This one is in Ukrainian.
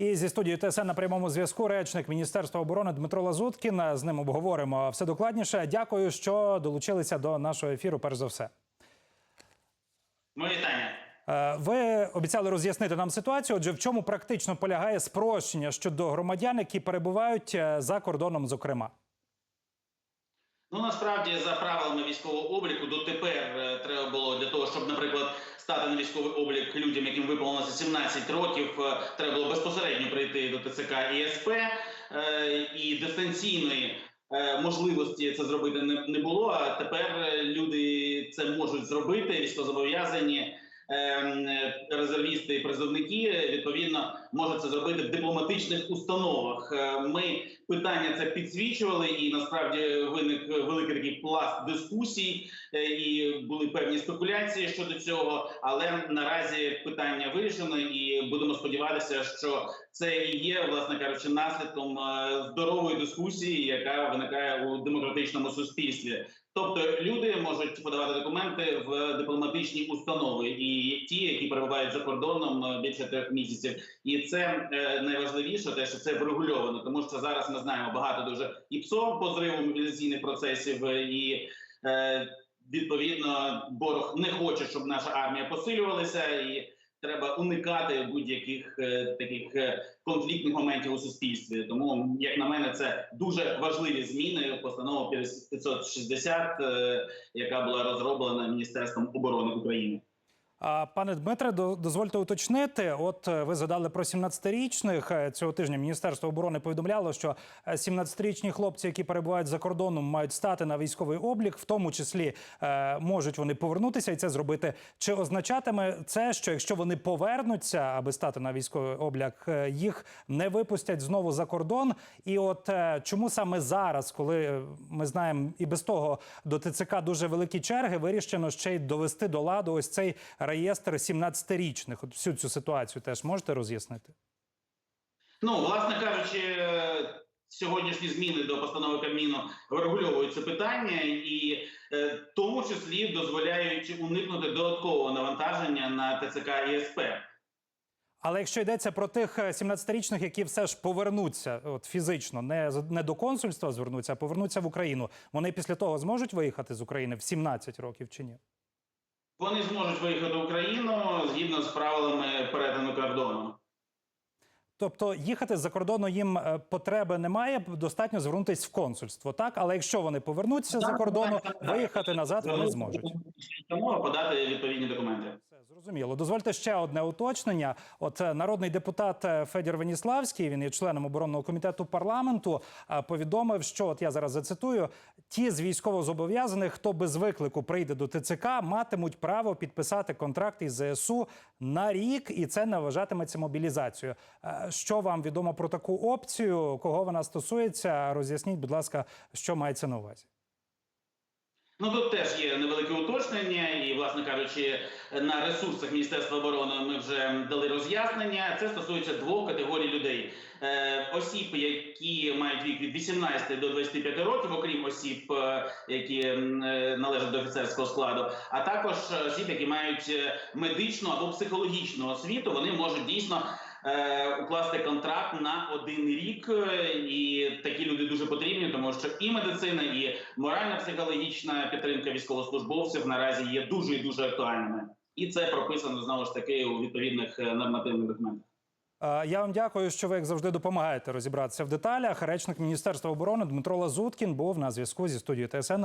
І зі студією ТСН на прямому зв'язку речник Міністерства оборони Дмитро Лазуткін. З ним обговоримо все докладніше. Дякую, що долучилися до нашого ефіру. Перш за все. Моє вітання. Е, Ви обіцяли роз'яснити нам ситуацію. Отже, в чому практично полягає спрощення щодо громадян, які перебувають е, за кордоном, зокрема. Ну насправді за правилами військового обліку дотепер того, щоб, наприклад, стати на військовий облік людям, яким виповнилося 17 років, е, треба було безпосередньо прийти до ТЦК і СП е, і дистанційної. е, Можливості це зробити не, було. А тепер люди це можуть зробити. Військовозобов'язані резервісти і призовники е, відповідно можуть це зробити в дипломатичних установах. Е, Ми питання це підсвічували, і насправді виник великий такий пласт дискусій, е, і були певні спекуляції щодо цього. Але наразі питання вирішено, і будемо сподіватися, що це і є, власне кажучи, наслідком е, здорової дискусії, яка виникає у демократичному суспільстві. Тобто люди можуть подавати документи в дипломатичні установи, і ті, які перебувають за кордоном е, більше трьох місяців, і це е, найважливіше, те, що це врегульовано, тому що зараз ми знаємо багато дуже і ПСО по зриву мобілізаційних процесів, е, і е, відповідно ворог не хоче, щоб наша армія посилювалася, і треба уникати будь-яких е, таких е, конфліктних моментів у суспільстві. Тому, як на мене, це дуже важливі зміни. Постанова 560, е, яка була розроблена Міністерством оборони України. Пане Дмитре, до- дозвольте уточнити. От е, ви згадали про 17-річних. Е, Цього тижня Міністерство оборони повідомляло, що е, 17-річні хлопці, які перебувають за кордоном, мають стати на військовий облік, в тому числі е, можуть вони повернутися і це зробити. Чи означатиме це, що якщо вони повернуться, аби стати на військовий облік, е, їх не випустять знову за кордон? І от е, чому саме зараз, коли е, ми знаємо і без того до ТЦК дуже великі черги, вирішено ще й довести до ладу ось цей реєстр 17-річних. От всю цю ситуацію теж можете роз'яснити? Ну, власне кажучи, е, сьогоднішні зміни до постанови Кабміну врегульовують це питання, і е, в тому числі дозволяють уникнути додаткового навантаження на ТЦК і СП. Але якщо йдеться про тих е, 17-річних, які все ж повернуться от фізично, не не до консульства звернуться, а повернуться в Україну, вони після того зможуть виїхати з України в 17 років чи ні? Вони зможуть виїхати в Україну згідно з правилами перетину кордону. Тобто їхати з-за кордону їм е, потреби немає, достатньо звернутися в консульство, так? Але якщо вони повернуться так, за кордону, виїхати назад вони зможуть. Тому подати відповідні документи. Зрозуміло. Дозвольте ще одне уточнення. От е, народний депутат е, Федір Веніславський, він є членом оборонного комітету парламенту, е, повідомив, що от я зараз зацитую: ті з військовозобов'язаних, хто без виклику прийде до ТЦК, матимуть право підписати контракт із ЗСУ на рік, і це не вважатиметься мобілізацією. Що вам відомо про таку опцію? Кого вона стосується? Роз'ясніть, будь ласка, що мається на увазі. Ну тут теж є невелике уточнення, і, власне кажучи, на ресурсах Міністерства оборони ми вже дали роз'яснення. Це стосується двох категорій людей: е, осіб, які мають вік від 18 до 25 років, окрім осіб, е, які е, належать до офіцерського складу, а також осіб, які мають е, медичну або психологічну освіту, вони можуть дійсно. Е, Укласти контракт на один рік, е, і такі люди дуже потрібні, тому що і медицина, і морально-психологічна підтримка військовослужбовців наразі є дуже і дуже актуальними, і це прописано знову ж таки у відповідних е, нормативних документах. Я вам дякую, що ви як завжди допомагаєте розібратися в деталях. Речник Міністерства оборони Дмитро Лазуткін був на зв'язку зі студією ТСН.